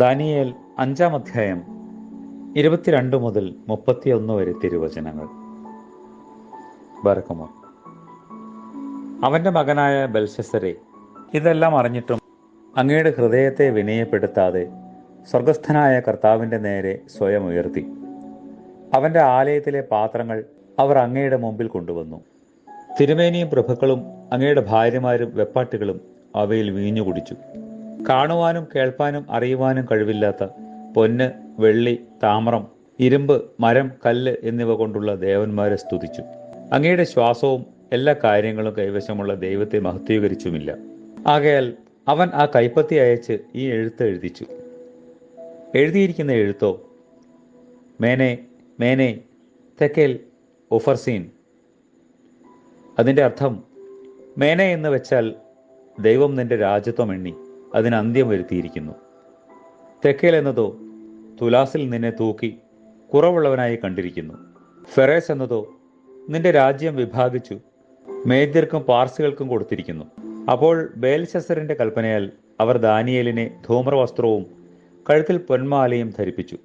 Daniel അഞ്ചാം അധ്യായം ഇരുപത്തിരണ്ട് മുതൽ മുപ്പത്തിയൊന്ന് വരെ തിരുവചനങ്ങൾ. ബറക്കമോ അവന്റെ മകനായ ബൽഷസരെ ഇതെല്ലാം അറിഞ്ഞിട്ടും അങ്ങയുടെ ഹൃദയത്തെ വിനയപ്പെടുത്താതെ സ്വർഗസ്ഥനായ കർത്താവിന്റെ നേരെ സ്വയം ഉയർത്തി. അവന്റെ ആലയത്തിലെ പാത്രങ്ങൾ അവർ അങ്ങയുടെ മുമ്പിൽ കൊണ്ടുവന്നു. തിരുമേനിയും പ്രഭുക്കളും അങ്ങയുടെ ഭാര്യമാരും വെപ്പാട്ടികളും അവയിൽ വീഞ്ഞു കുടിച്ചു കാണുവാനും കേൾപ്പാനും അറിയുവാനും കഴിവില്ലാത്ത പൊന്ന് വെള്ളി താമ്രം ഇരുമ്പ് മരം കല്ല് എന്നിവ കൊണ്ടുള്ള ദേവന്മാരെ സ്തുതിച്ചു. അങ്ങയുടെ ശ്വാസവും എല്ലാ കാര്യങ്ങളും കൈവശമുള്ള ദൈവത്തെ മഹത്വീകരിച്ചുമില്ല. ആകയാൽ അവൻ ആ കൈപ്പത്തി അയച്ച് ഈ എഴുത്ത് എഴുതിച്ചു. എഴുതിയിരിക്കുന്ന എഴുത്തോ? മേനെ മേനെ തെക്കേൽ ഒഫർസീൻ. അതിന്റെ അർത്ഥം മേനെ എന്ന് വെച്ചാൽ ദൈവം നിന്റെ രാജ്യത്വം എണ്ണി. അതിന് അന്ത്യം വരുത്തിയിരിക്കുന്നു. തെക്കേൽ എന്നതോ തുലാസിൽ നിന്നെ തൂക്കി കുറവുള്ളവനായി കണ്ടിരിക്കുന്നു. ഫെറേസ് എന്നതോ നിന്റെ രാജ്യം വിഭാഗിച്ചു മേദ്യർക്കും പാർസികൾക്കും കൊടുത്തിരിക്കുന്നു. അപ്പോൾ ബേൽശസറിന്റെ കൽപ്പനയാൽ അവർ ദാനിയേലിനെ ധൂമ്രവസ്ത്രവും കഴുത്തിൽ പൊന്മാലയും ധരിപ്പിച്ചു.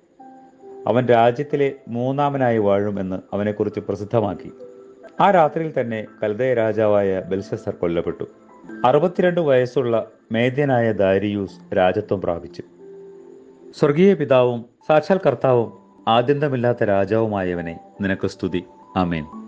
അവൻ രാജ്യത്തിലെ മൂന്നാമനായി വാഴുമെന്ന് അവനെക്കുറിച്ച് പ്രസിദ്ധമാക്കി. ആ രാത്രിയിൽ തന്നെ കൽദയ രാജാവായ ബെൽശസർ കൊല്ലപ്പെട്ടു. അറുപത്തിരണ്ട് വയസ്സുള്ള മേദ്യനായ ദാരിയൂസ് രാജത്വം പ്രാപിച്ചു. സ്വർഗീയ പിതാവും സാക്ഷാൽ കർത്താവും ആദ്യന്തമില്ലാത്ത രാജാവുമായവനെ നിനക്ക് സ്തുതി. ആമേൻ.